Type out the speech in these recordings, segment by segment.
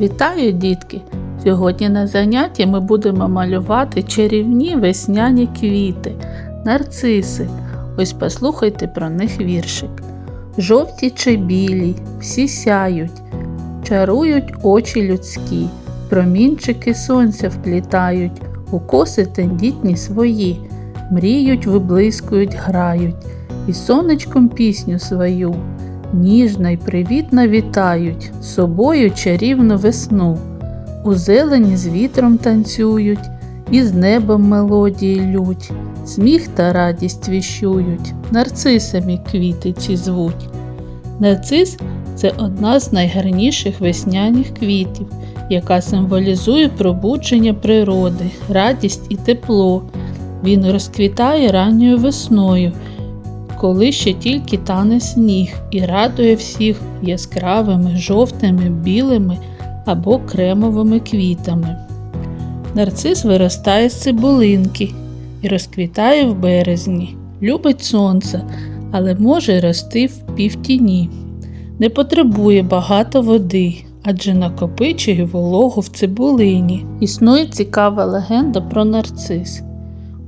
Вітаю, дітки! Сьогодні на занятті ми будемо малювати чарівні весняні квіти, нарциси. Ось послухайте про них віршик. Жовті чи білі, всі сяють, чарують очі людські, промінчики сонця вплітають, у коси тендітні свої, мріють, виблискують, грають, і сонечком пісню свою ніжно й привітно вітають собою чарівну весну. У зелені з вітром танцюють, і з небом мелодії лють, сміх та радість віщують, нарцисами квіти ці звуть. Нарцис це одна з найгарніших весняних квітів, яка символізує пробудження природи, радість і тепло. Він розквітає ранньою весною коли ще тільки тане сніг і радує всіх яскравими жовтими, білими або кремовими квітами. Нарцис виростає з цибулинки і розквітає в березні, любить сонце, але може рости в півтіні. Не потребує багато води, адже накопичує вологу в цибулині. Існує цікава легенда про нарцис.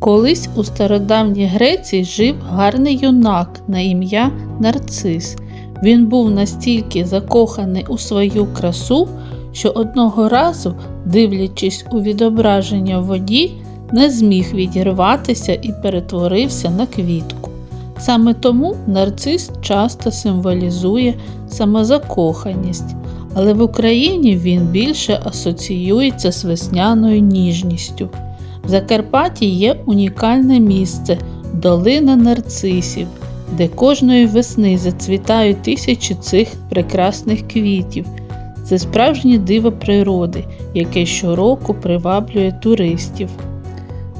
Колись у стародавній Греції жив гарний юнак на ім'я Нарцис. Він був настільки закоханий у свою красу, що одного разу, дивлячись у відображення в воді, не зміг відірватися і перетворився на квітку. Саме тому нарцис часто символізує самозакоханість, але в Україні він більше асоціюється з весняною ніжністю. В Закарпатті є унікальне місце долина нарцисів, де кожної весни зацвітають тисячі цих прекрасних квітів. Це справжнє диво природи, яке щороку приваблює туристів.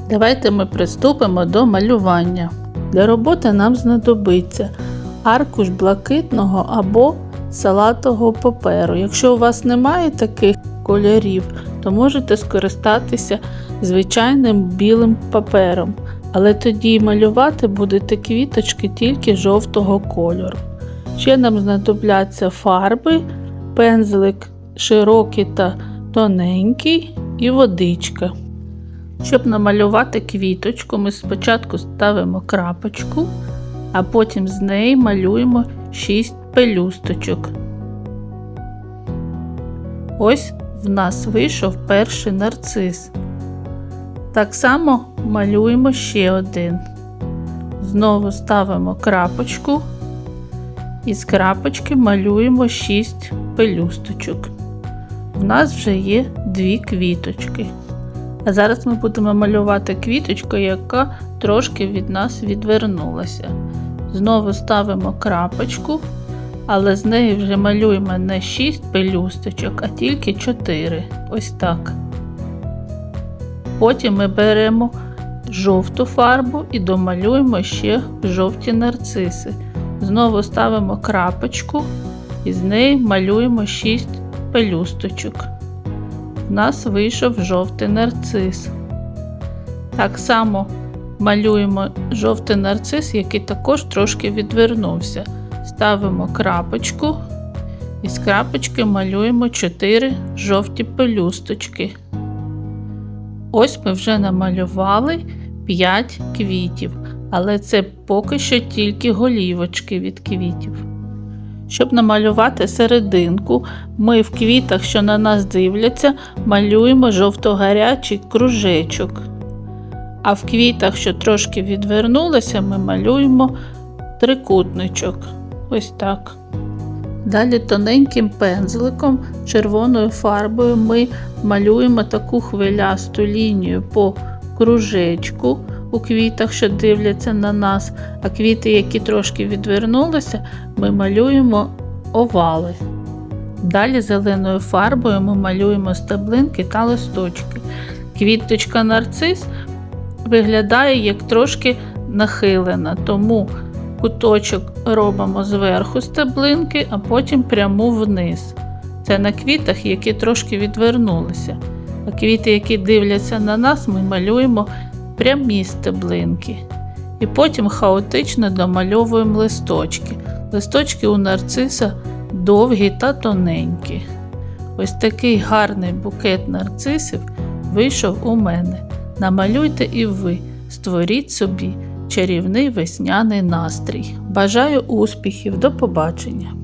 Давайте ми приступимо до малювання. Для роботи нам знадобиться аркуш блакитного або салатового паперу. Якщо у вас немає таких кольорів, то можете скористатися звичайним білим папером, але тоді малювати будете квіточки тільки жовтого кольору. Ще нам знадобляться фарби, пензлик широкий та тоненький і водичка. Щоб намалювати квіточку, ми спочатку ставимо крапочку, а потім з неї малюємо 6 пелюсточок. Ось в нас вийшов перший нарцис. Так само малюємо ще один. Знову ставимо крапочку і з крапочки малюємо 6 пелюсточок. В нас вже є дві квіточки. А зараз ми будемо малювати квіточку, яка трошки від нас відвернулася. Знову ставимо крапочку, але з неї вже малюємо не 6 пелюсточок, а тільки 4. Ось так. Потім ми беремо жовту фарбу і домалюємо ще жовті нарциси. Знову ставимо крапочку і з неї малюємо 6 пелюсточок. У нас вийшов жовтий нарцис. Так само малюємо жовтий нарцис, який також трошки відвернувся. Ставимо крапочку і з крапочки малюємо 4 жовті пелюсточки. Ось ми вже намалювали 5 квітів, але це поки що тільки голівочки від квітів. Щоб намалювати серединку, ми в квітах, що на нас дивляться, малюємо жовто-гарячий кружечок. А в квітах, що трошки відвернулися, ми малюємо трикутничок. Ось так. Далі тоненьким пензликом, червоною фарбою ми малюємо таку хвилясту лінію по кружечку у квітах, що дивляться на нас, а квіти, які трошки відвернулися, ми малюємо овали. Далі зеленою фарбою ми малюємо стеблинки та листочки. Квіточка нарцис виглядає як трошки нахилена, тому куточок робимо зверху стеблинки, а потім пряму вниз. Це на квітах, які трошки відвернулися. А квіти, які дивляться на нас, ми малюємо прямі стеблинки. І потім хаотично домальовуємо листочки. Листочки у нарциса довгі та тоненькі. Ось такий гарний букет нарцисів вийшов у мене. Намалюйте і ви, створіть собі чарівний весняний настрій. Бажаю успіхів, до побачення!